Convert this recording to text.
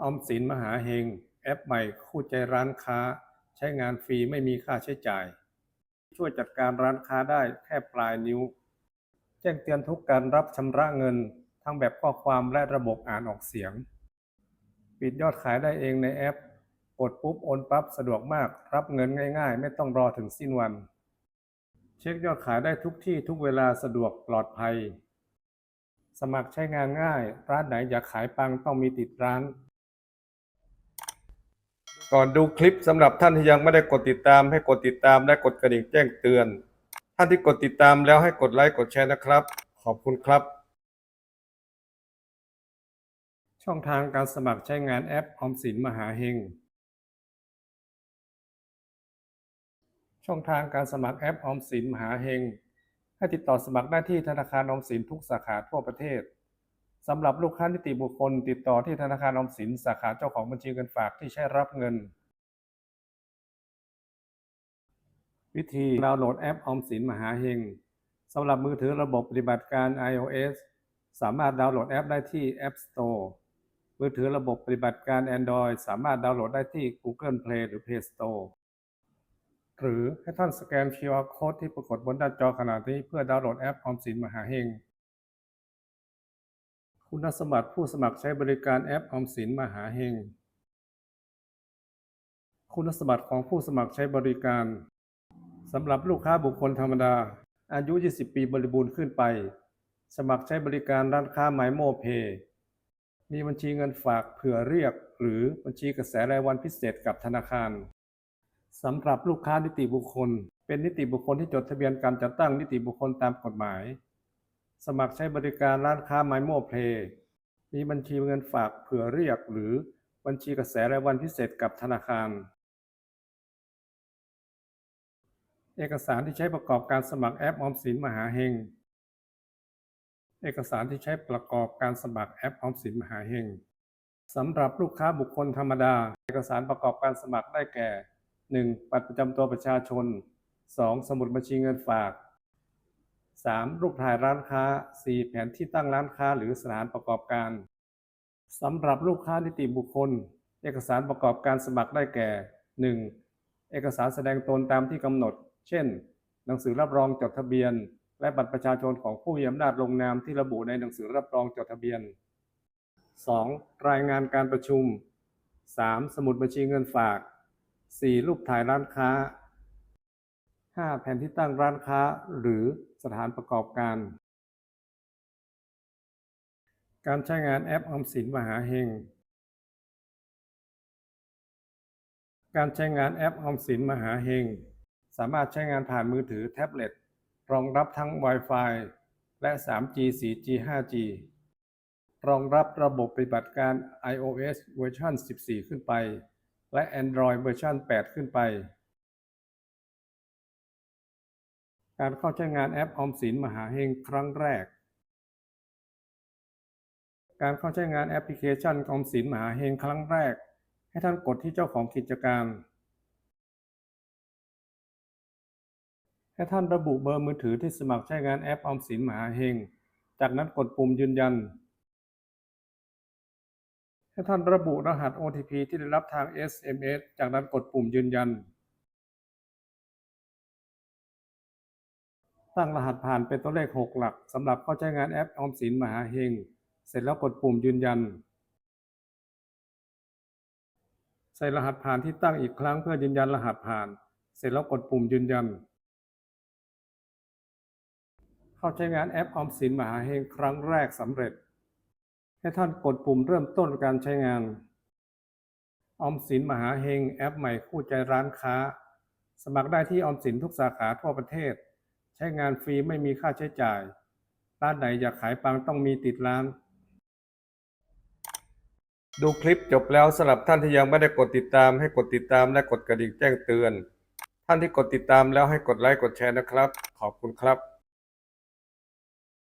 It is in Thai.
ออมสินมหาเฮง แอปใหม่คู่ใจร้านค้า ใช้งานฟรีไม่มีค่าใช้จ่าย ช่วยจัดการร้านค้าได้แค่ปลายนิ้ว แจ้งเตือนทุกการรับชำระเงิน ทั้งแบบข้อความและระบบอ่านออกเสียง ปิดยอดขายได้เองในแอป กดปุ๊บโอนปั๊บสะดวกมากรับเงินง่าย ๆ ไม่ต้องรอถึงสิ้นวัน เช็คยอดขายได้ทุกที่ทุกเวลาสะดวกปลอดภัย สมัครใช้งานง่าย ร้านไหนอยากขายปังต้องมีติดร้าน ก่อนดูคลิปสำหรับท่านที่ยังไม่ได้กดติดตามให้กดติดตามและกดกระดิ่งแจ้งเตือน ท่านที่กดติดตามแล้วให้กดไลค์กดแชร์นะครับ ขอบคุณครับ ช่องทางการสมัครใช้งานแอปออมสินมหาเฮงช่องทางการสมัครแอปออมสินมหาเฮงให้ติดต่อสมัครได้ที่ธนาคารออมสินทุกสาขาทั่วประเทศ สำหรับลูกค้านิติบุคคล ติดต่อที่ธนาคารออมสินสาขาเจ้าของบัญชีเงินฝากที่ใช้รับเงิน วิธีดาวน์โหลดแอปออมสินมหาเฮงสำหรับมือถือระบบปฏิบัติการ iOS สามารถดาวน์โหลดแอปได้ที่ App Store มือถือระบบปฏิบัติการ Android สามารถดาวน์โหลดได้ที่ Google Play หรือ Play Store หรือให้ท่านสแกน QR Code ที่ปรากฏบนหน้าจอขณะนี้เพื่อดาวน์โหลดแอปออมสินมหาเฮง คุณสมบัติผู้สมัครใช้บริการแอปออมสินมหาเฮง คุณสมบัติของผู้สมัครใช้บริการสำหรับลูกค้าบุคคลธรรมดา อายุ 20 ปีบริบูรณ์ขึ้นไป สมัครใช้บริการร้านค้าหมายโมเพย์มีบัญชีเงินฝากเผื่อเรียก หรือบัญชีกระแสรายวันพิเศษกับธนาคารสำหรับลูกค้านิติบุคคล เป็นนิติบุคคลที่จดทะเบียนการจัดตั้งนิติบุคคลตามกฎหมาย สมัครใช้บริการร้านค้าไมโมเพลย์มีบัญชีเงินฝากเผื่อเรียกหรือบัญชีกระแสรายวันพิเศษกับธนาคาร เอกสารที่ใช้ประกอบการสมัครแอปออมสินมหาเฮง เอกสารที่ใช้ประกอบการสมัครแอปออมสินมหาเฮงสำหรับลูกค้าบุคคลธรรมดา เอกสารประกอบการสมัครได้แก่ 1. บัตรประจำตัวประชาชน 2. สมุดบัญชีเงินฝาก 3. รูปถ่ายร้านค้า 4. แผนที่ตั้งร้านค้าหรือสถานประกอบการสำหรับลูกค้านิติบุคคล เอกสารประกอบการสมัครได้แก่ 1. เอกสารแสดงตนตามที่กำหนด เช่น หนังสือรับรองจดทะเบียน และบัตรประชาชนของผู้มีอำนาจลงนามที่ระบุในหนังสือรับรองจดทะเบียน 2. รายงานการประชุม 3. สมุดบัญชีเงินฝาก 4. รูปถ่ายร้านค้า 5. แผนที่ตั้งร้านค้าหรือ สถานประกอบการ การใช้งานแอปออมสินมหาเฮง การใช้งานแอปออมสินมหาเฮง สามารถใช้งานผ่านมือถือแท็บเล็ต รองรับทั้ง Wi-Fi และ 3G 4G 5G รองรับระบบปฏิบัติการ iOS เวอร์ชัน14 ขึ้นไป และ Android เวอร์ชัน8 ขึ้นไป การเข้าใช้งานแอปออมสินมหาเฮงครั้งแรก การเข้าใช้งานแอปพลิเคชันออมสินมหาเฮงครั้งแรก ให้ท่านกดที่เจ้าของกิจการ ให้ท่านระบุเบอร์มือถือที่สมัครใช้งานแอปออมสินมหาเฮง จากนั้นกดปุ่มยืนยัน ให้ท่านระบุรหัส OTP ที่ได้รับทาง SMS จากนั้นกดปุ่มยืนยัน ตั้งรหัสผ่านเป็นตัวเลข 6 หลักสำหรับเข้าใช้งานแอปออมสินมหาเฮง เสร็จแล้วกดปุ่มยืนยัน ใส่รหัสผ่านที่ตั้งอีกครั้งเพื่อยืนยันรหัสผ่าน เสร็จแล้วกดปุ่มยืนยัน เข้าใช้งานแอปออมสินมหาเฮงครั้งแรกสำเร็จ ให้ท่านกดปุ่มเริ่มต้นการใช้งานออมสินมหาเฮงแอปใหม่คู่ใจร้านค้า สมัครได้ที่ออมสินทุกสาขาทั่วประเทศ ใช้งานฟรีไม่มีค่าใช้จ่าย ร้านไหนอยากขายปังต้องมีติดร้าน ดูคลิปจบแล้วสำหรับท่านที่ยังไม่ได้กดติดตาม ให้กดติดตามและกดกระดิ่งแจ้งเตือน ท่านที่กดติดตามแล้วให้กดไลค์กดแชร์นะครับ ขอบคุณครับ